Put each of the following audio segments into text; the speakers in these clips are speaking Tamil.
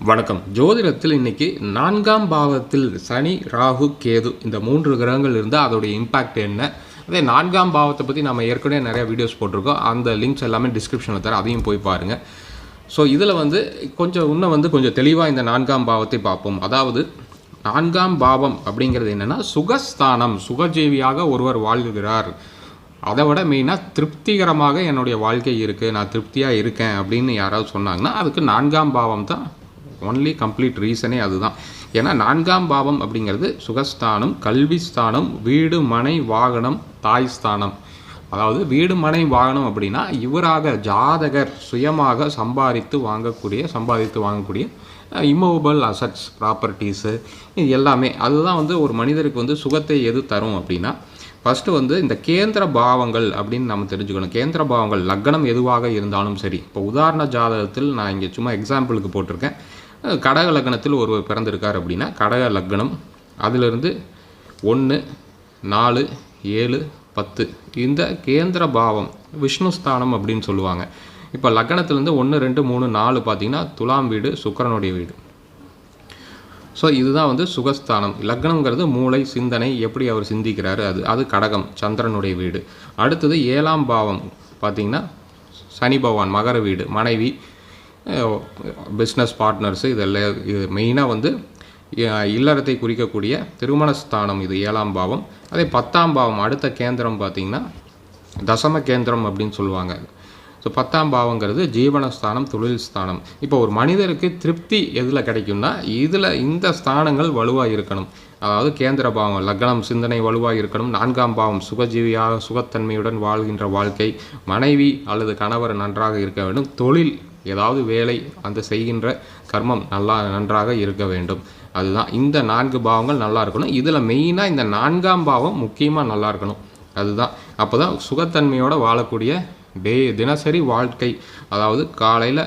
வணக்கம். ஜோதிடத்தில் இன்னைக்கு நான்காம் பாவத்தில் சனி ராகு கேது இந்த மூன்று கிரகங்கள் இருந்தால் அதோடைய இம்பாக்ட் என்ன? அதே நான்காம் பாவத்தை பற்றி நம்ம ஏற்கனவே நிறைய வீடியோஸ் போட்டிருக்கோம். அந்த லிங்க்ஸ் எல்லாமே டிஸ்கிரிப்ஷனில் தர அதையும் போய் பாருங்கள் ஸோ இதில் வந்து கொஞ்சம் இன்னும் வந்து கொஞ்சம் தெளிவாக இந்த நான்காம் பாவத்தை பார்ப்போம். அதாவது நான்காம் பாவம் அப்படிங்கிறது என்னென்னா சுகஸ்தானம் சுகஜீவியாக ஒருவர் வாழ்கிறார். அதை விட மெயினாக திருப்திகரமாக என்னுடைய வாழ்க்கை இருக்குது நான் திருப்தியாக இருக்கேன் அப்படின்னு யாராவது சொன்னாங்கன்னா அதுக்கு நான்காம் பாவம் தான் ஒன்லி கம்ப்ளீட் ரீசனே அதுதான். ஏன்னா நான்காம் பாவம் அப்படிங்கிறது சுகஸ்தானம் கல்வி ஸ்தானம் வீடு மனை வாகனம் தாய் ஸ்தானம். அதாவது வீடு மனை வாகனம் அப்படின்னா இவராக ஜாதகர் சுயமாக சம்பாதித்து வாங்கக்கூடிய சம்பாதித்து வாங்கக்கூடிய இம்மூவபிள் அசட்ஸ் ப்ராப்பர்ட்டிஸு இது எல்லாமே. அதுதான் வந்து ஒரு மனிதருக்கு வந்து சுகத்தை எது தரும் அப்படின்னா ஃபஸ்ட்டு வந்து இந்த கேந்திர பாவங்கள் அப்படின்னு நம்ம தெரிஞ்சுக்கணும். கேந்திர பாவங்கள் லக்னம் எதுவாக இருந்தாலும் சரி. இப்போ உதாரண ஜாதகத்தில் நான் இங்கே சும்மா எக்ஸாம்பிளுக்கு போட்டிருக்கேன். கடக லக்னத்தில் ஒருவர் பிறந்திருக்கார் அப்படின்னா கடக லக்னம் அதிலிருந்து ஒன்று நாலு ஏழு பத்து. இந்த கேந்திர பாவம் விஷ்ணுஸ்தானம் அப்படின்னு சொல்லுவாங்க. இப்போ லக்னத்துலேருந்து ஒன்று ரெண்டு மூணு நாலு பார்த்திங்கன்னா துலாம் வீடு சுக்கிரனுடைய வீடு. ஸோ இதுதான் வந்து சுகஸ்தானம். லக்னங்கிறது மூளை சிந்தனை எப்படி அவர் சிந்திக்கிறாரு அது அது கடகம் சந்திரனுடைய வீடு. அடுத்தது ஏழாம் பாவம் பார்த்தீங்கன்னா சனி பகவான் மகர வீடு மனைவி பிஸ்னஸ் பார்ட்னர்ஸு இதெல்லாம் இது மெயினாக வந்து இல்லறத்தை குறிக்கக்கூடிய திருமணஸ்தானம் இது ஏழாம் பாவம். அதே பத்தாம் பாவம் அடுத்த கேந்திரம் பார்த்தீங்கன்னா தசம கேந்திரம் அப்படின்னு சொல்லுவாங்க. ஸோ பத்தாம் பாவங்கிறது ஜீவனஸ்தானம் தொழில் ஸ்தானம். இப்போ ஒரு மனிதருக்கு திருப்தி எதில் கிடைக்கும்னா இதில் இந்த ஸ்தானங்கள் வலுவாக இருக்கணும். அதாவது கேந்திர பாவம் லக்னம் சிந்தனை வலுவாக இருக்கணும். நான்காம் பாவம் சுகஜீவியாக சுகத்தன்மையுடன் வாழ்கின்ற வாழ்க்கை மனைவி அல்லது கணவர் நன்றாக இருக்க வேண்டும். தொழில் ஏதாவது வேலை அந்த செய்கின்ற கர்மம் நல்லா நன்றாக இருக்க வேண்டும். அதுதான் இந்த நான்கு பாவங்கள் நல்லா இருக்கணும். இதில் மெயினாக இந்த நான்காம் பாவம் முக்கியமாக நல்லா இருக்கணும். அதுதான். அப்போ தான் சுகத்தன்மையோடு வாழக்கூடிய டே தினசரி வாழ்க்கை. அதாவது காலையில்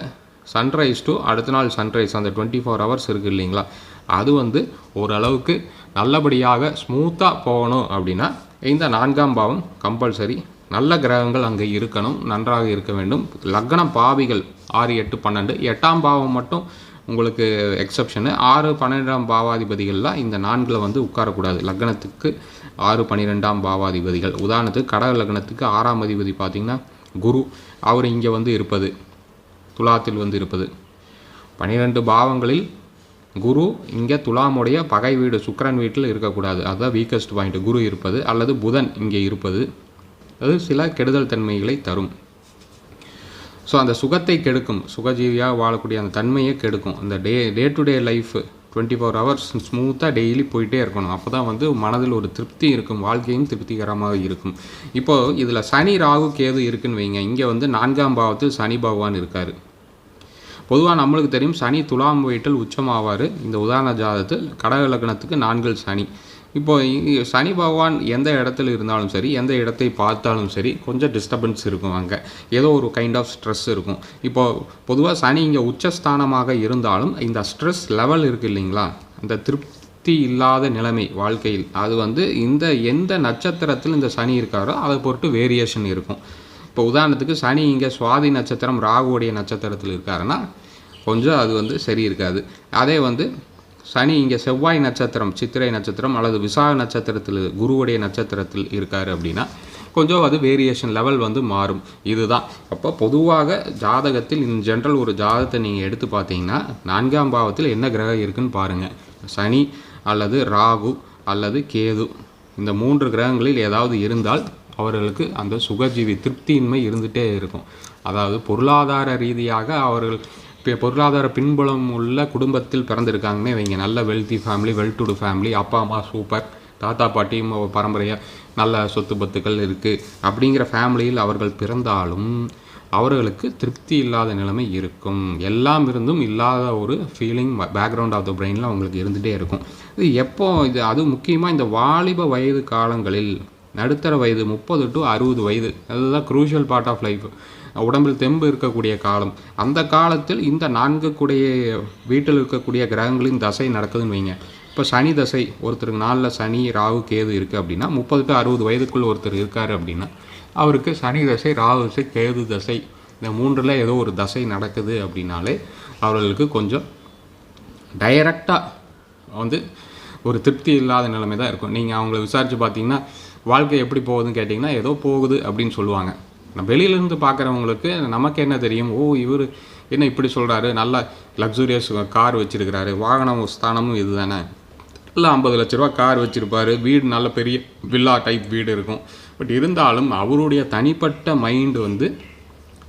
சன்ரைஸ் டு அடுத்த நாள் சன்ரைஸ் அந்த டுவெண்ட்டி ஃபோர் ஹவர்ஸ் இருக்குது இல்லைங்களா? அது வந்து ஓரளவுக்கு நல்லபடியாக ஸ்மூத்தாக போகணும் அப்படின்னா இந்த நான்காம் பாவம் கம்பல்சரி நல்ல கிரகங்கள் அங்கே இருக்கணும். நன்றாக இருக்க வேண்டும். லக்னம் பாவிகள் ஆறு எட்டு பன்னெண்டு. எட்டாம் பாவம் மட்டும் உங்களுக்கு எக்ஸப்ஷனு ஆறு பன்னிரெண்டாம் பாவாதிபதிகள்லாம் இந்த நான்கில் வந்து உட்காரக்கூடாது. லக்னத்துக்கு ஆறு பன்னிரெண்டாம் பாவாதிபதிகள். உதாரணத்துக்கு கடக லக்னத்துக்கு ஆறாம் அதிபதி பார்த்திங்கன்னா குரு. அவர் இங்கே வந்து இருப்பது. துலாத்தில் வந்து இருப்பது. பன்னிரெண்டு பாவங்களில் குரு இங்கே துலாமுடைய பகை வீடு சுக்கிரன் வீட்டில் இருக்கக்கூடாது. அதுதான் வீக்கஸ்ட் பாயிண்ட் குரு இருப்பது அல்லது புதன் இங்கே இருப்பது. அது சில கெடுதல் தன்மைகளை தரும். ஸோ அந்த சுகத்தை கெடுக்கும். சுகஜீவியாக வாழக்கூடிய அந்த தன்மையை கெடுக்கும். அந்த day day to day life twenty four hours ஸ்மூத்தாக டெய்லி போயிட்டே இருக்கணும். அப்போ தான் வந்து மனதில் ஒரு திருப்தி இருக்கும். வாழ்க்கையும் திருப்திகரமாக இருக்கும். இப்போது இதில் சனி ராகு கேது இருக்குன்னு வைங்க. இங்கே வந்து நான்காம் பாவத்தில் சனி பகவான் இருக்கார். பொதுவாக நம்மளுக்கு தெரியும் சனி துலாம் வீட்டில் உச்சமாவார். இந்த உதாரண ஜாதத்தில் கடக லக்னத்துக்கு நான்கில் சனி. இப்போ சனி பகவான் எந்த இடத்துல இருந்தாலும் சரி எந்த இடத்தை பார்த்தாலும் சரி கொஞ்சம் டிஸ்டர்பன்ஸ் இருக்கும் அங்கே. ஏதோ ஒரு கைண்ட் ஆஃப் ஸ்ட்ரெஸ் இருக்கும். இப்போ பொதுவாக சனி இங்கே உச்சஸ்தானமாக இருந்தாலும் இந்த ஸ்ட்ரெஸ் லெவல் இருக்குது இல்லைங்களா? அந்த திருப்தி இல்லாத நிலைமை வாழ்க்கையில். அது வந்து இந்த எந்த நட்சத்திரத்தில் இந்த சனி இருக்காரோ அதை பொறுத்து வேரியேஷன் இருக்கும். இப்போ உதாரணத்துக்கு சனி இங்கே சுவாதி நட்சத்திரம் ராகுடைய நட்சத்திரத்தில் இருக்காருன்னா கொஞ்சம் அது வந்து சரி இருக்காது. அதே வந்து சனி இங்கே செவ்வாய் நட்சத்திரம் சித்திரை நட்சத்திரம் அல்லது விசாக நட்சத்திரத்தில் குருவுடைய நட்சத்திரத்தில் இருக்கார் அப்படின்னா கொஞ்சம் அது வேரியேஷன் லெவல் வந்து மாறும். இதுதான். அப்போ பொதுவாக ஜாதகத்தில் இன் ஜென்ரல் ஒரு ஜாதகத்தை நீங்கள் எடுத்து பார்த்தீங்கன்னா நான்காம் பாவத்தில் என்ன கிரகம் இருக்குன்னு பாருங்கள் சனி அல்லது ராகு அல்லது கேது இந்த மூன்று கிரகங்களில் ஏதாவது இருந்தால் அவர்களுக்கு அந்த சுகஜீவி திருப்தியின்மை இருந்துகிட்டே இருக்கும். அதாவது பொருளாதார ரீதியாக அவர்கள் பொருளாதார பின்புலம் உள்ள குடும்பத்தில் பிறந்திருக்காங்கன்னே வைங்க. நல்ல wealthy family well to family அப்பா அம்மா சூப்பர் தாத்தா பாட்டியும் பரம்பரையாக நல்ல சொத்து பத்துக்கள் இருக்குது அப்படிங்கிற ஃபேமிலியில் அவர்கள் பிறந்தாலும் அவர்களுக்கு திருப்தி இல்லாத நிலைமை இருக்கும். எல்லாம் இருந்தும் இல்லாத ஒரு ஃபீலிங் பேக்ரவுண்ட் ஆஃப் த பிரெயினில் அவங்களுக்கு இருந்துகிட்டே இருக்கும். இது எப்போ இது அது முக்கியமாக இந்த வாலிப வயது காலங்களில் நடுத்தர வயது முப்பது டு அறுபது வயது. அதுதான் குரூஷியல் பார்ட் ஆஃப் லைஃப் உடம்பில் தெம்பு இருக்கக்கூடிய காலம். அந்த காலத்தில் இந்த நான்கு கூடிய வீட்டில் இருக்கக்கூடிய கிரகங்களின் தசை நடக்குதுன்னு வைங்க. இப்போ சனி தசை ஒருத்தருக்கு நாளில் சனி ராகு கேது இருக்குது அப்படின்னா முப்பது டு அறுபது வயதுக்குள் ஒருத்தர் இருக்கார் அப்படின்னா அவருக்கு சனி தசை ராகு தசை கேது தசை இந்த மூன்றில் ஏதோ ஒரு தசை நடக்குது அப்படின்னாலே அவர்களுக்கு கொஞ்சம் டைரக்டாக வந்து ஒரு திருப்தி இல்லாத நிலைமை தான் இருக்கும். நீங்கள் அவங்கள விசாரித்து பார்த்தீங்கன்னா வாழ்க்கை எப்படி போகுதுன்னு கேட்டிங்கன்னா ஏதோ போகுது அப்படின்னு சொல்லுவாங்க. நான் வெளியிலேருந்து பார்க்குறவங்களுக்கு நமக்கு என்ன தெரியும்? ஓ இவர் என்ன இப்படி சொல்கிறாரு நல்ல லக்ஸூரியஸ் கார் வச்சுருக்கிறாரு. வாகனம் ஸ்தானமும் இது தானே இல்லை ஐம்பது லட்ச ரூபா கார் வச்சுருப்பாரு. வீடு நல்ல பெரிய வில்லா டைப் வீடு இருக்கும். பட் இருந்தாலும் அவருடைய தனிப்பட்ட மைண்டு வந்து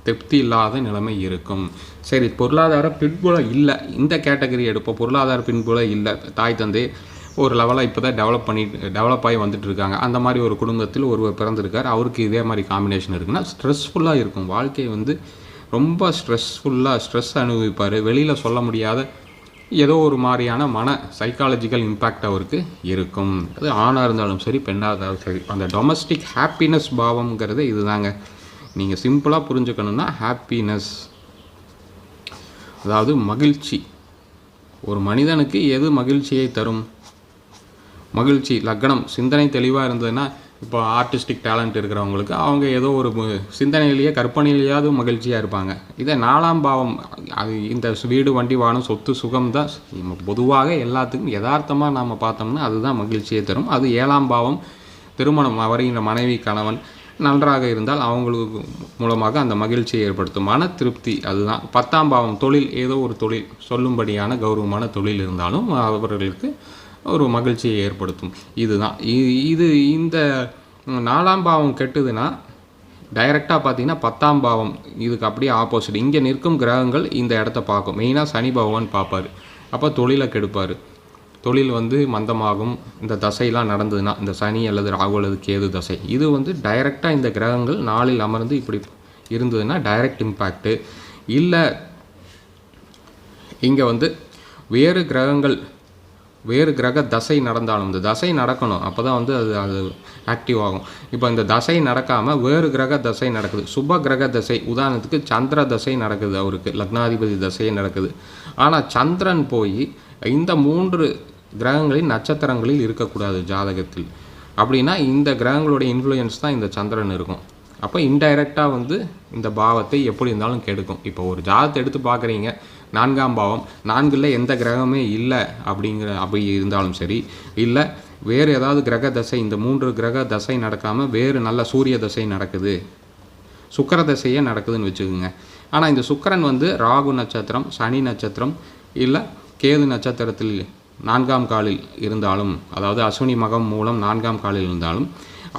திருப்தி இல்லாத நிலைமை இருக்கும். சரி பொருளாதார பின்புலம் இல்லை. இந்த கேட்டகரி எடுப்போம். பொருளாதார பின்புலம் இல்லை. தாய் தந்தை ஒரு லெவலாக இப்போ தான் டெவலப் பண்ணி டெவலப் ஆகி வந்துட்டுருக்காங்க. அந்த மாதிரி ஒரு குடும்பத்தில் ஒருவர் பிறந்திருக்கார். அவருக்கு இதே மாதிரி காம்பினேஷன் இருக்குன்னா ஸ்ட்ரெஸ்ஃபுல்லாக இருக்கும். வாழ்க்கை வந்து ரொம்ப ஸ்ட்ரெஸ்ஃபுல்லாக ஸ்ட்ரெஸ் அனுபவிப்பார். வெளியில் சொல்ல முடியாத ஏதோ ஒரு மாதிரியான மன சைக்காலஜிக்கல் இம்பேக்ட் அவருக்கு இருக்கும். அது ஆணாக இருந்தாலும் சரி பெண்ணாக இருந்தாலும் சரி. அந்த டொமஸ்டிக் ஹாப்பினஸ் பாவம்ங்கிறது இதுதாங்க. நீங்கள் சிம்பிளாக புரிஞ்சுக்கணுன்னா ஹாப்பினஸ் அதாவது மகிழ்ச்சி. ஒரு மனிதனுக்கு எது மகிழ்ச்சியை தரும்? மகிழ்ச்சி லக்னம் சிந்தனை தெளிவாக இருந்ததுன்னா இப்போ ஆர்டிஸ்டிக் டேலண்ட் இருக்கிறவங்களுக்கு அவங்க ஏதோ ஒரு சிந்தனையிலேயே கற்பனையிலேயாவது மகிழ்ச்சியாக இருப்பாங்க. இதே நாலாம் பாவம் அது இந்த வீடு வண்டி வாகனம் சொத்து சுகம் தான் பொதுவாக எல்லாத்துக்கும் யதார்த்தமாக நாம் பார்த்தோம்னா அதுதான் மகிழ்ச்சியை தரும். அது ஏழாம் பாவம் திருமணம் வருகின்ற மனைவி கணவன் நன்றாக இருந்தால் அவங்களுக்கு மூலமாக அந்த மகிழ்ச்சியை ஏற்படுத்தும். மன திருப்தி அதுதான். பத்தாம் பாவம் தொழில் ஏதோ ஒரு தொழில் சொல்லும்படியான கௌரவமான தொழில் இருந்தாலும் அவர்களுக்கு ஒரு மகிழ்ச்சியை ஏற்படுத்தும். இதுதான். இது இந்த நாலாம் பாவம் கெட்டுதுன்னா டைரெக்டாக பார்த்தீங்கன்னா பத்தாம் பாவம். இதுக்கு அப்படியே ஆப்போசிட் இங்கே நிற்கும் கிரகங்கள் இந்த இடத்த பார்க்கும். மெயினாக சனி பகவான் பார்ப்பார். அப்போ தொழிலை கெடுப்பார். தொழில் வந்து மந்தமாகும். இந்த தசையெல்லாம் நடந்ததுன்னா இந்த சனி அல்லது ராகு அல்லது கேது தசை. இது வந்து டைரெக்டாக இந்த கிரகங்கள் நாளில் அமர்ந்து இப்படி இருந்ததுன்னா டைரக்ட் இம்பேக்ட்டு இல்லை இங்கே வந்து வேறு கிரகங்கள் வேறு கிரக தசை நடந்தாலும் இந்த தசை நடக்கணும் அப்போ தான் வந்து அது அது ஆக்டிவ் ஆகும். இப்போ இந்த தசை நடக்காமல் வேறு கிரக தசை நடக்குது. சுப கிரக தசை உதாரணத்துக்கு சந்திர தசை நடக்குது அவருக்கு லக்னாதிபதி தசை நடக்குது. ஆனால் சந்திரன் போய் இந்த மூன்று கிரகங்களின் நட்சத்திரங்களில் இருக்கக்கூடாது ஜாதகத்தில். அப்படின்னா இந்த கிரகங்களுடைய இன்ஃப்ளூயன்ஸ் தான் இந்த சந்திரன் இருக்கும். அப்போ இன்டைரக்டாக வந்து இந்த பாவத்தை எப்படி இருந்தாலும் கெடுக்கும். இப்போ ஒரு ஜாதத்தை எடுத்து பார்க்குறீங்க நான்காம் பாவம். நான்கில் எந்த கிரகமே இல்லை அப்படிங்கிற அப்படி இருந்தாலும் சரி இல்லை வேறு ஏதாவது கிரக தசை இந்த மூன்று கிரக தசை நடக்காமல் வேறு நல்ல சூரிய தசை நடக்குது. சுக்கிர தசையே நடக்குதுன்னு வச்சுக்கோங்க. ஆனால் இந்த சுக்கிரன் வந்து ராகு நட்சத்திரம் சனி நட்சத்திரம் இல்லை கேது நட்சத்திரத்தில் நான்காம் காலில் இருந்தாலும் அதாவது அஸ்வினி மகம் மூலம் நான்காம் காலில் இருந்தாலும்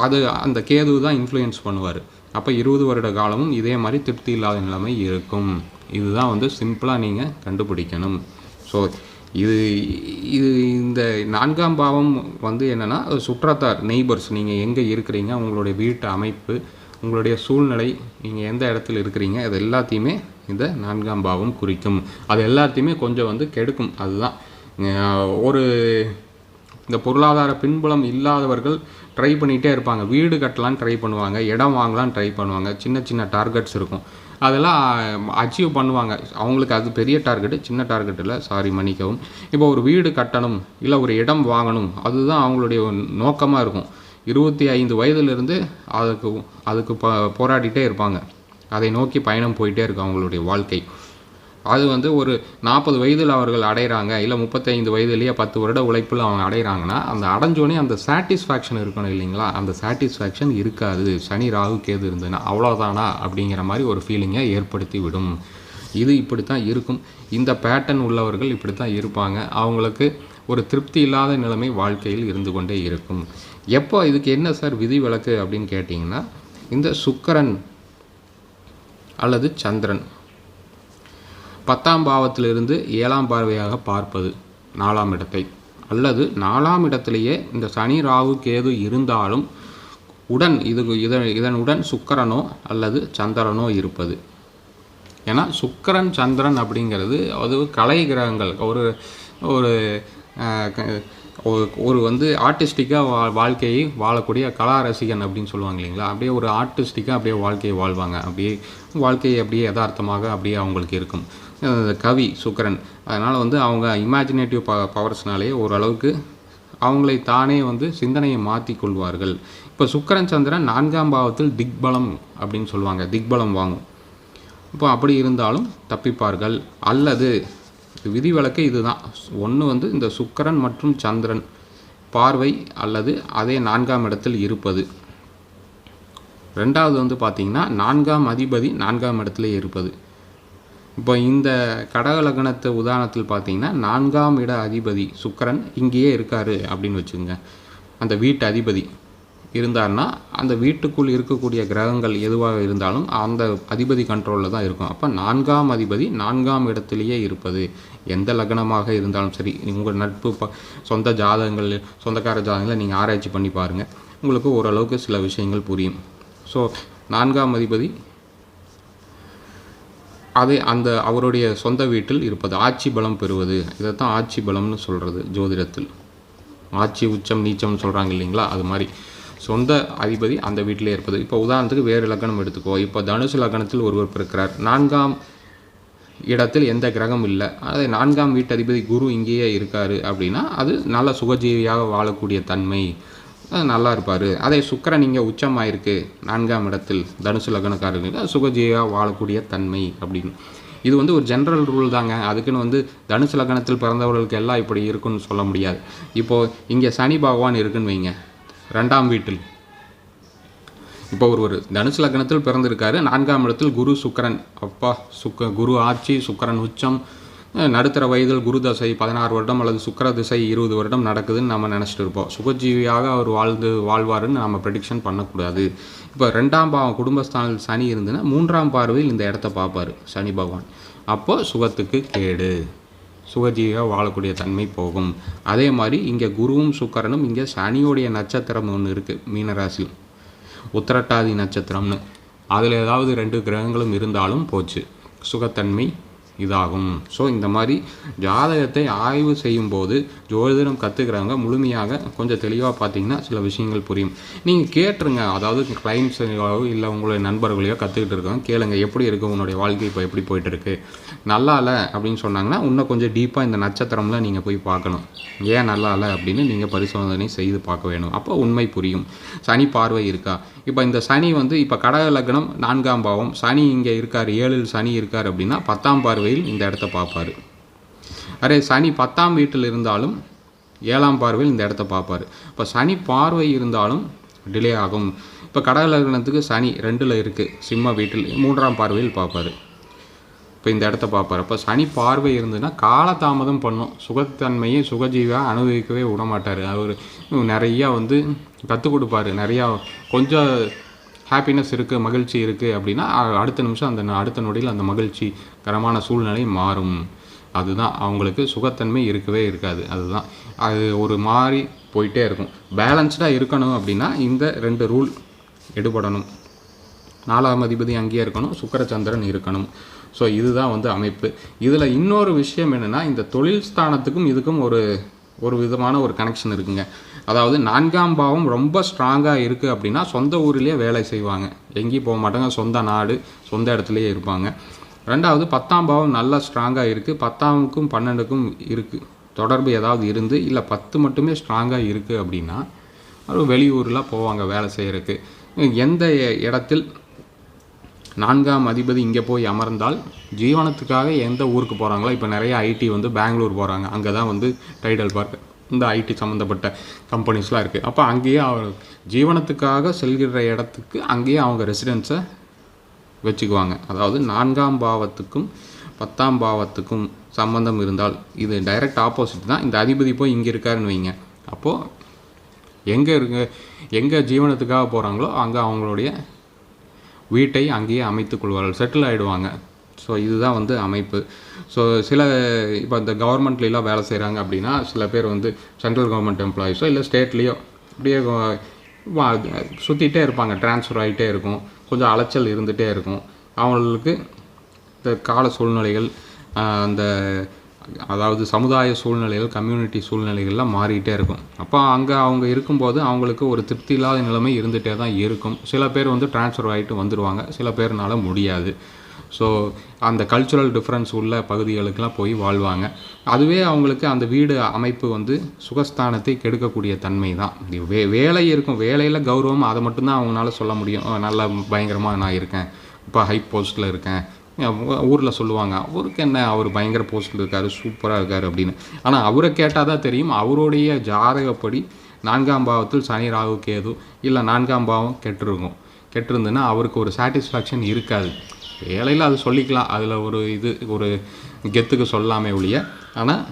அது அந்த கேது தான் இன்ஃப்ளூயன்ஸ் பண்ணுவார். அப்போ இருபது வருட காலமும் இதே மாதிரி திருப்தி இல்லாத நிலைமை இருக்கும். இதுதான் வந்து சிம்பிளாக நீங்கள் கண்டுபிடிக்கணும். ஸோ இது இது இந்த நான்காம் பாவம் வந்து என்னென்னா சுற்றத்தார் நெய்பர்ஸ் நீங்கள் எங்கே இருக்கிறீங்க உங்களுடைய வீட்டு அமைப்பு உங்களுடைய சூழ்நிலை நீங்கள் எந்த இடத்துல இருக்கிறீங்க அது எல்லாத்தையுமே இந்த நான்காம் பாவம் குறிக்கும். அது எல்லாத்தையுமே கொஞ்சம் வந்து கெடுக்கும். அதுதான். ஒரு இந்த பொருளாதார பின்புலம் இல்லாதவர்கள் ட்ரை பண்ணிகிட்டே இருப்பாங்க. வீடு கட்டலான்னு ட்ரை பண்ணுவாங்க. இடம் வாங்கலான்னு ட்ரை பண்ணுவாங்க. சின்ன சின்ன டார்கெட்ஸ் இருக்கும். அதெல்லாம் அச்சீவ் பண்ணுவாங்க. அவங்களுக்கு அது பெரிய டார்கெட்டு சின்ன டார்கெட் இல்லை. சாரி மன்னிக்கவும். இப்போ ஒரு வீடு கட்டணும் இல்லை ஒரு இடம் வாங்கணும் அதுதான் அவங்களுடைய நோக்கமாக இருக்கும். இருபத்தி ஐந்து வயதுலேருந்து அதுக்கு அதுக்கு ப போராடிட்டே இருப்பாங்க. அதை நோக்கி பயணம் போயிட்டே இருக்கும் அவங்களுடைய வாழ்க்கை. அது வந்து ஒரு நாற்பது வயதில் அவர்கள் அடைகிறாங்க இல்லை முப்பத்தைந்து வயதுலேயே பத்து வருட உழைப்பில் அவங்க அடைகிறாங்கன்னா அந்த அடைஞ்சோடனே அந்த சாட்டிஸ்ஃபேக்ஷன் இருக்கணும் இல்லைங்களா? அந்த சாட்டிஸ்ஃபேக்ஷன் இருக்காது. சனி ராகு கேது இருந்ததுன்னா அவ்வளோதானா அப்படிங்கிற மாதிரி ஒரு ஃபீலிங்கை ஏற்படுத்தி விடும். இது இப்படி தான் இருக்கும். இந்த பேட்டர்ன் உள்ளவர்கள் இப்படி தான் இருப்பாங்க. அவங்களுக்கு ஒரு திருப்தி இல்லாத நிலைமை வாழ்க்கையில் இருந்து கொண்டே இருக்கும். எப்போ இதுக்கு என்ன சார் விதி விலக்கு அப்படின்னு கேட்டிங்கன்னா இந்த சுக்கரன் அல்லது சந்திரன் பத்தாம் பாவத்திலிருந்து ஏழாம் பார்வையாக பார்ப்பது நாலாம் இடத்தை. அல்லது நாலாம் இடத்திலேயே இந்த சனி ராகு கேது இருந்தாலும் உடன் இது இதன் இதனுடன் சுக்கரனோ அல்லது சந்திரனோ இருப்பது. ஏன்னா சுக்கரன் சந்திரன் அப்படிங்கிறது அது கலை கிரகங்கள். ஒரு ஒரு ஒரு- வந்து ஆர்டிஸ்டிக்காக வா வாழ்க்கையை வாழக்கூடிய கலா ரசிகன் அப்படின்னு சொல்லுவாங்க இல்லைங்களா? அப்படியே ஒரு ஆர்டிஸ்டிக்காக அப்படியே வாழ்க்கையை வாழ்வாங்க. அப்படியே வாழ்க்கையை அப்படியே யதார்த்தமாக அப்படியே அவங்களுக்கு இருக்கும். கவி சுக்கரன். அதனால் வந்து அவங்க இமேஜினேட்டிவ் ப பவர்ஸ்னாலே ஓரளவுக்கு அவங்களை தானே வந்து சிந்தனையை மாற்றி கொள்வார்கள். இப்போ சுக்கரன் சந்திரன் நான்காம் பாவத்தில் திக்பலம் அப்படின்னு சொல்லுவாங்க. திக்பலம் வாங்கும். இப்போ அப்படி இருந்தாலும் தப்பிப்பார்கள். அல்லது விதிவிலக்கு இதுதான். ஒன்று வந்து இந்த சுக்கரன் மற்றும் சந்திரன் பார்வை அல்லது அதே நான்காம் இடத்தில் இருப்பது. ரெண்டாவது வந்து பார்த்திங்கன்னா நான்காம் அதிபதி நான்காம் இடத்துல இருப்பது. இப்போ இந்த கடக லக்னத்தை உதாரணத்தில் பார்த்தீங்கன்னா நான்காம் இட அதிபதி சுக்கரன் இங்கேயே இருக்காரு அப்படின்னு வச்சுக்கோங்க. அந்த வீட்டு அதிபதி இருந்தார்னா அந்த வீட்டுக்குள் இருக்கக்கூடிய கிரகங்கள் எதுவாக இருந்தாலும் அந்த அதிபதி கண்ட்ரோலில் தான் இருக்கும். அப்போ நான்காம் அதிபதி நான்காம் இடத்திலேயே இருப்பது. எந்த லக்னமாக இருந்தாலும் சரி உங்கள் நட்பு ப சொந்த ஜாதகங்கள் சொந்தக்கார ஜாதகங்களை நீங்கள் ஆராய்ச்சி பண்ணி பாருங்கள் உங்களுக்கு ஓரளவுக்கு சில விஷயங்கள் புரியும். ஸோ நான்காம் அதிபதி அது அந்த அவருடைய சொந்த வீட்டில் இருப்பது. ஆட்சி பலம் பெறுவது. இதை தான் ஆட்சி பலம்னு சொல்கிறது ஜோதிடத்தில். ஆட்சி உச்சம் நீச்சம்னு சொல்கிறாங்க இல்லைங்களா? அது மாதிரி. சொந்த அதிபதி அந்த வீட்டிலே இருப்பது. இப்போ உதாரணத்துக்கு வேறு லக்னம் எடுத்துக்கோ. இப்போ தனுசு லக்னத்தில் ஒருவர் பிறக்கிறார். நான்காம் இடத்தில் எந்த கிரகம் இல்லை. அதாவது நான்காம் வீட்டு அதிபதி குரு இங்கேயே இருக்காரு அப்படின்னா அது நல்ல சுகஜீவியாக வாழக்கூடிய தன்மை. நல்லா இருப்பார் அதே சுக்கிரன் இங்கே உச்சமாயிருக்கு. நான்காம் இடத்தில் தனுசு லக்னக்காரர்களுக்கு சுகஜீவியாக வாழக்கூடிய தன்மை அப்படின்னு. இது வந்து ஒரு ஜென்ரல் ரூல் தாங்க. அதுக்குன்னு வந்து தனுசு லக்னத்தில் பிறந்தவர்களுக்கு எல்லாம் இப்படி இருக்குன்னு சொல்ல முடியாது. இப்போது இங்கே சனி பகவான் இருக்குன்னு வைங்க. ரெண்டாம் வீட்டில். இப்போ ஒரு ஒரு தனுசு லக்னத்தில் பிறந்திருக்காரு. நான்காம் இடத்தில் குரு சுக்கரன். அப்பா சுக்க குரு ஆட்சி சுக்கரன் உச்சம் நடுத்தர வயதில் குரு தசை பதினாறு வருடம் அல்லது சுக்கர திசை இருபது வருடம் நடக்குதுன்னு நம்ம நினச்சிட்டு இருப்போம். சுகஜீவியாக அவர் வாழ்ந்து வாழ்வாருன்னு நம்ம ப்ரெடிக்ஷன் பண்ணக்கூடாது. இப்போ ரெண்டாம் பாவம் குடும்பஸ்தானில் சனி இருந்துன்னா மூன்றாம் பார்வையில் இந்த இடத்த பார்ப்பாரு சனி பகவான். அப்போது சுகத்துக்கு கேடு. சுகஜீவியாக வாழக்கூடிய தன்மை போகும். அதே மாதிரி இங்கே குருவும் சுக்கரனும் இங்கே சனியோடைய நட்சத்திரம் ஒன்று இருக்குது மீனராசி உத்திரட்டாதி நட்சத்திரம்னு. அதில் ஏதாவது ரெண்டு கிரகங்களும் இருந்தாலும் போச்சு. சுகத்தன்மை இதாகும். ஸோ இந்த மாதிரி ஜாதகத்தை ஆய்வு செய்யும் போது ஜோதிடம் கற்றுக்கிறவங்க முழுமையாக கொஞ்சம் தெளிவாக பார்த்தீங்கன்னா சில விஷயங்கள் புரியும். நீங்கள் கேட்டுருங்க. அதாவது கிளைம்ஸ் இல்லை உங்களுடைய நண்பர்களையோ கற்றுக்கிட்டு இருக்கோம் கேளுங்க. எப்படி இருக்குது உன்னுடைய வாழ்க்கை இப்போ எப்படி போயிட்டு இருக்கு நல்லா இல்லை அப்படின்னு சொன்னாங்கன்னா இன்னும் கொஞ்சம் டீப்பாக இந்த நட்சத்திரம்லாம் நீங்கள் போய் பார்க்கணும். ஏன் நல்லா இல்லை அப்படின்னு நீங்கள் பரிசோதனை செய்து பார்க்க வேணும். அப்போ உண்மை புரியும். சனி பார்வை இருக்கா? இப்போ இந்த சனி வந்து இப்போ கடக லக்னம் நான்காம் பாவம். சனி இங்கே இருக்கார் ஏழில் சனி இருக்கார் அப்படின்னா பத்தாம் பார்வையில் இந்த இடத்த பார்ப்பாரு. அரே சனி பத்தாம் வீட்டில் இருந்தாலும் ஏழாம் பார்வையில் இந்த இடத்த பார்ப்பாரு. இப்போ சனி பார்வை இருந்தாலும் டிலே ஆகும். இப்போ கடக லக்னத்துக்கு சனி ரெண்டில் இருக்குது சிம்ம வீட்டில் மூன்றாம் பார்வையில் பார்ப்பார். இப்போ இந்த இடத்த பார்ப்பார் சனி பார்வை இருந்ததுன்னா காலதாமதம் பண்ணும். சுகத்தன்மையை சுகஜீவியாக அனுபவிக்கவே விட மாட்டார் அவர் நிறையா வந்து கற்றுக் கொடுப்பாரு. நிறையா கொஞ்சம் ஹாப்பினஸ் இருக்குது மகிழ்ச்சி இருக்குது அப்படின்னா அடுத்த நிமிஷம் அந்த அடுத்த நொடியில் அந்த மகிழ்ச்சிகரமான சூழ்நிலை மாறும். அதுதான். அவங்களுக்கு சுகத்தன்மை இருக்கவே இருக்காது. அதுதான். அது ஒரு மாதிரி போயிட்டே இருக்கும். பேலன்ஸ்டாக இருக்கணும் அப்படின்னா இந்த ரெண்டு ரூல் எடுபடணும். நாலாம் அதிபதி அங்கேயே இருக்கணும். சுக்கரச்சந்திரன் இருக்கணும். ஸோ இதுதான் வந்து அமைப்பு. இதில் இன்னொரு விஷயம் என்னென்னா இந்த தொழில் ஸ்தானத்துக்கும் இதுக்கும் ஒரு ஒரு விதமான ஒரு கனெக்ஷன் இருக்குங்க. அதாவது நான்காம் பாவம் ரொம்ப ஸ்ட்ராங்காக இருக்குது அப்படின்னா சொந்த ஊர்லேயே வேலை செய்வாங்க. எங்கேயும் போக மாட்டாங்க. சொந்த நாடு சொந்த இடத்துலையே இருப்பாங்க. ரெண்டாவது பத்தாம் பாவம் நல்லா ஸ்ட்ராங்காக இருக்குது பத்தாமுக்கும் பன்னெண்டுக்கும் இருக்குது தொடர்பு ஏதாவது இருந்து இல்லை பத்து மட்டுமே ஸ்ட்ராங்காக இருக்குது அப்படின்னா ஒரு வெளியூரில் போவாங்க வேலை செய்கிறதுக்கு எந்த இடத்தில் நான்காம் அதிபதி இங்கே போய் அமர்ந்தால் ஜீவனத்துக்காக எந்த ஊருக்கு போகிறாங்களோ இப்போ நிறைய ஐடி வந்து பெங்களூர் போகிறாங்க அங்கே தான் வந்து டைடல் பார்க் இந்த ஐடி சம்மந்தப்பட்ட கம்பெனிஸ்லாம் இருக்குது அப்போ அங்கேயே அவர் ஜீவனத்துக்காக செல்கிற இடத்துக்கு அங்கேயே அவங்க ரெசிடென்ஸை வச்சுக்குவாங்க. அதாவது நான்காம் பாவத்துக்கும் பத்தாம் பாவத்துக்கும் சம்பந்தம் இருந்தால் இது டைரக்ட் ஆப்போசிட் தான். இந்த அதிபதி போய் இங்கே இருக்காருன்னு வைங்க. அப்போது எங்கே இருக்க எங்கே ஜீவனத்துக்காக போகிறாங்களோ அங்கே அவங்களுடைய வீட்டை அங்கேயே அமைத்துக் கொள்வார்கள். செட்டில் ஆகிடுவாங்க ஸோ இதுதான் வந்து அமைப்பு. ஸோ சில இப்போ இந்த கவர்மெண்ட்லாம் வேலை செய்கிறாங்க அப்படின்னா சில பேர் வந்து சென்ட்ரல் கவர்மெண்ட் எம்ப்ளாயிஸோ இல்லை ஸ்டேட்லேயோ அப்படியே சுற்றிட்டே இருப்பாங்க. ட்ரான்ஸ்ஃபர் ஆகிட்டே இருக்கும். கொஞ்சம் அலைச்சல் இருந்துகிட்டே இருக்கும். அவங்களுக்கு இந்த கால சூழ்நிலைகள் அந்த அதாவது சமுதாய சூழ்நிலைகள் கம்யூனிட்டி சூழ்நிலைகள்லாம் மாறிக்கிட்டே இருக்கும். அப்போ அங்கே அவங்க இருக்கும்போது அவங்களுக்கு ஒரு திருப்தி இல்லாத நிலைமை இருந்துகிட்டே தான் இருக்கும். சில பேர் வந்து ட்ரான்ஸ்ஃபர் ஆகிட்டு வந்துடுவாங்க சில பேர்னால முடியாது. ஸோ அந்த கல்ச்சுரல் டிஃப்ரென்ஸ் உள்ள பகுதிகளுக்கெல்லாம் போய் வாழ்வாங்க. அதுவே அவங்களுக்கு அந்த வீடு அமைப்பு வந்து சுகஸ்தானத்தை கெடுக்கக்கூடிய தன்மை தான். வே வேலை இருக்கும். வேலையில் கௌரவம் அதை மட்டும்தான் அவங்களால சொல்ல முடியும். நல்லா பயங்கரமாக நான் இருக்கேன். இப்போ ஹை போஸ்ட்டில் இருக்கேன். ஊரில் சொல்லுவாங்க அவருக்கு என்ன அவர் பயங்கர போஸ்ட்டில் இருக்கார் சூப்பராக இருக்கார் அப்படின்னு. ஆனால் அவரை கேட்டால் தான் தெரியும் அவருடைய ஜாதகப்படி நான்காம் பாவத்தில் சனி ராகு கேது இல்லை நான்காம் பாவம் கெட்டிருக்கும். கெட்டிருந்துன்னா அவருக்கு ஒரு சாட்டிஸ்ஃபேக்ஷன் இருக்காது. வேலையில் அது சொல்லிக்கலாம் அதில் ஒரு இது ஒரு கெத்துக்கு சொல்லாமே ஒழிய ஆனால்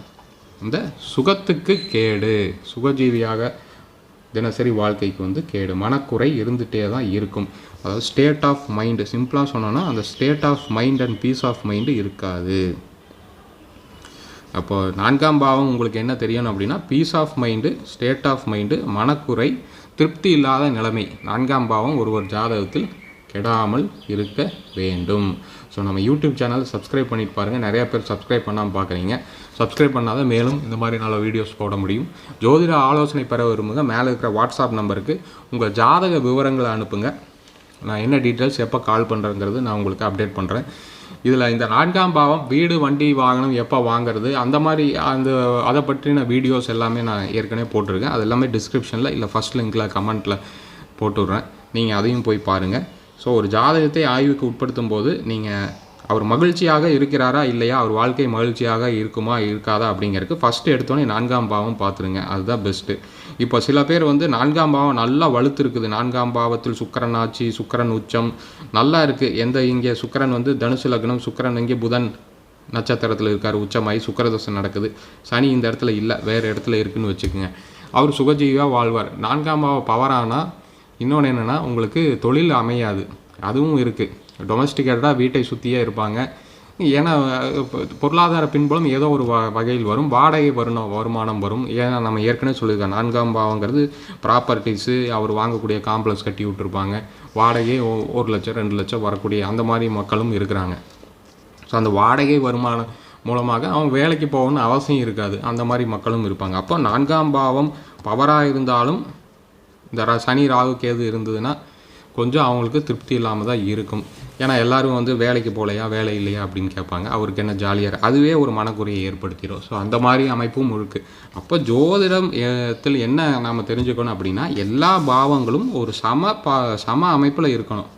இந்த சுகத்துக்கு கேடு சுகஜீவியாக தினசரி வாழ்க்கைக்கு வந்து கேடு மனக்குறை இருந்துகிட்டே தான் இருக்கும். அதாவது ஸ்டேட் ஆஃப் மைண்டு சிம்பிளாக சொன்னோன்னா அந்த state of mind and peace of mind இருக்காது. அப்போ நான்காம் பாவம் உங்களுக்கு என்ன தெரியணும் அப்படின்னா peace of mind state of mind மனக்குறை திருப்தி இல்லாத நிலைமை. நான்காம் பாவம் ஒருவர் ஜாதகத்தில் கெடாமல் இருக்க வேண்டும். ஸோ நம்ம யூடியூப் சேனல் சப்ஸ்கிரைப் பண்ணிட்டு பாருங்கள் நிறையா பேர் சப்ஸ்கிரைப் பண்ணாமல் பார்க்குறீங்க சப்ஸ்கிரைப் பண்ணாத மேலும் இந்த மாதிரி நல்ல வீடியோஸ் போட முடியும். ஜோதிட ஆலோசனை பெற விரும்புங்க. மேலே இருக்கிற வாட்ஸ்அப் நம்பருக்கு உங்கள் ஜாதக விவரங்களை அனுப்புங்கள் நான் என்ன டீட்டெயில்ஸ் எப்போ கால் பண்ணுறேங்கிறது நான் உங்களுக்கு அப்டேட் பண்ணுறேன் இதில் இந்த நான்காம் பாவம் வீடு வண்டி வாகனம் எப்போ வாங்குறது அந்த மாதிரி அந்த அதை பற்றின வீடியோஸ் எல்லாமே நான் ஏற்கனவே போட்டிருக்கேன். அது எல்லாமே டிஸ்கிரிப்ஷனில் இல்லை ஃபஸ்ட் லிங்கில் கமெண்ட்டில் போட்டுடுறேன். நீங்கள் அதையும் போய் பாருங்கள் ஸோ ஒரு ஜாதகத்தை ஆய்வுக்கு உட்படுத்தும் போது நீங்கள் அவர் மகிழ்ச்சியாக இருக்கிறாரா இல்லையா அவர் வாழ்க்கை மகிழ்ச்சியாக இருக்குமா இருக்காதா அப்படிங்கிறதுக்கு ஃபஸ்ட்டு எடுத்தோடனே நான்காம் பாவம் பார்த்துருங்க அதுதான் பெஸ்ட்டு இப்போ சில பேர் வந்து நான்காம் பாவம் நல்லா வலுத்து இருக்குது நான்காம் பாவத்தில் சுக்கரன் ஆட்சி சுக்கரன் உச்சம் நல்லா இருக்குது எந்த இங்கே சுக்கரன் வந்து தனுசு லக்னம் சுக்கரன் இங்கே புதன் நட்சத்திரத்தில் இருக்கார். உச்சமாகி சுக்கரதோஷம் நடக்குது. சனி இந்த இடத்துல இல்லை வேறு இடத்துல இருக்குன்னு வச்சுக்கோங்க. அவர் சுகஜீவியாக வாழ்வார். நான்காம் பாவ பவரானால் இன்னொன்று என்னென்னா உங்களுக்கு தொழில் அமையாது. அதுவும் இருக்குது டொமஸ்டிகேட்டடாக வீட்டை சுற்றியே இருப்பாங்க. ஏன்னா இப்போ பொருளாதார பின்புலம் ஏதோ ஒரு வ வகையில் வரும். வாடகை வருணம் வருமானம் வரும். ஏன்னா நம்ம ஏற்கனவே சொல்லியிருக்கோம் நான்காம் பாவங்கிறது ப்ராப்பர்ட்டிஸு அவர் வாங்கக்கூடிய காம்ப்ளெக்ஸ் கட்டி விட்டுருப்பாங்க. வாடகை ஒரு லட்சம் ரெண்டு லட்சம் வரக்கூடிய அந்த மாதிரி மக்களும் இருக்கிறாங்க. ஸோ அந்த வாடகை வருமானம் மூலமாக அவன் வேலைக்கு போகணும்னு அவசியம் இருக்காது. அந்த மாதிரி மக்களும் இருப்பாங்க. அப்போ நான்காம் பாவம் பவராக இருந்தாலும் இந்த சனி ராகு கேது இருந்ததுன்னா கொஞ்சம் அவங்களுக்கு திருப்தி இல்லாமல் தான் இருக்கும். ஏன்னா எல்லாரும் வந்து வேலைக்கு போகலையா வேலை இல்லையா அப்படின்னு கேட்பாங்க. அவருக்கு என்ன ஜாலியாக அதுவே ஒரு மனக்குறையை ஏற்படுத்திடும் ஸோ அந்த மாதிரி அமைப்பும் இருக்குது அப்போ ஜோதிடத்தில் என்ன நாம் தெரிஞ்சுக்கணும் அப்படின்னா எல்லா பாவங்களும் ஒரு சம பா சம அமைப்பில் இருக்கணும்.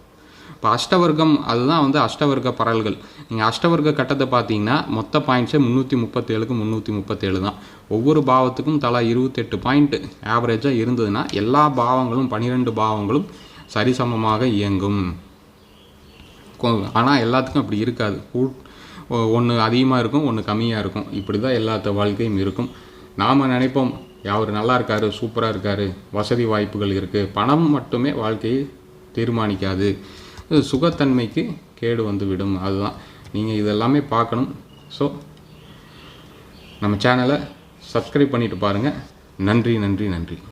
இப்போ அஷ்டவர்க்கம் அதுதான் வந்து அஷ்டவர்க்க பரல்கள். நீங்கள் அஷ்டவர்க்க கட்டத்தை பார்த்தீங்கன்னா மொத்த பாயிண்ட்ஸே முந்நூற்றி முப்பத்தேழுக்கு முந்நூற்றி முப்பத்தேழு தான். ஒவ்வொரு பாவத்துக்கும் தலா இருபத்தெட்டு பாயிண்ட் ஆவரேஜாக இருந்ததுன்னா எல்லா பாவங்களும் பன்னிரெண்டு பாவங்களும் சரிசமமாக இயங்கும். ஆனால் எல்லாத்துக்கும் அப்படி இருக்காது. ஒன்று அதிகமாக இருக்கும் ஒன்று கம்மியாக இருக்கும். இப்படி தான் எல்லாத்த வாழ்க்கையும் இருக்கும். நாம் நினைப்போம் அவர் நல்லா இருக்காரு சூப்பராக இருக்காரு வசதி வாய்ப்புகள் இருக்குது பணம் மட்டுமே வாழ்க்கையை தீர்மானிக்காது. சுகத்தன்மைக்கு கேடு வந்து விடும் அதுதான். நீங்கள் இதெல்லாமே பார்க்கணும். ஸோ நம்ம சேனலை சப்ஸ்கிரைப் பண்ணிட்டு பாருங்கள் நன்றி நன்றி நன்றி.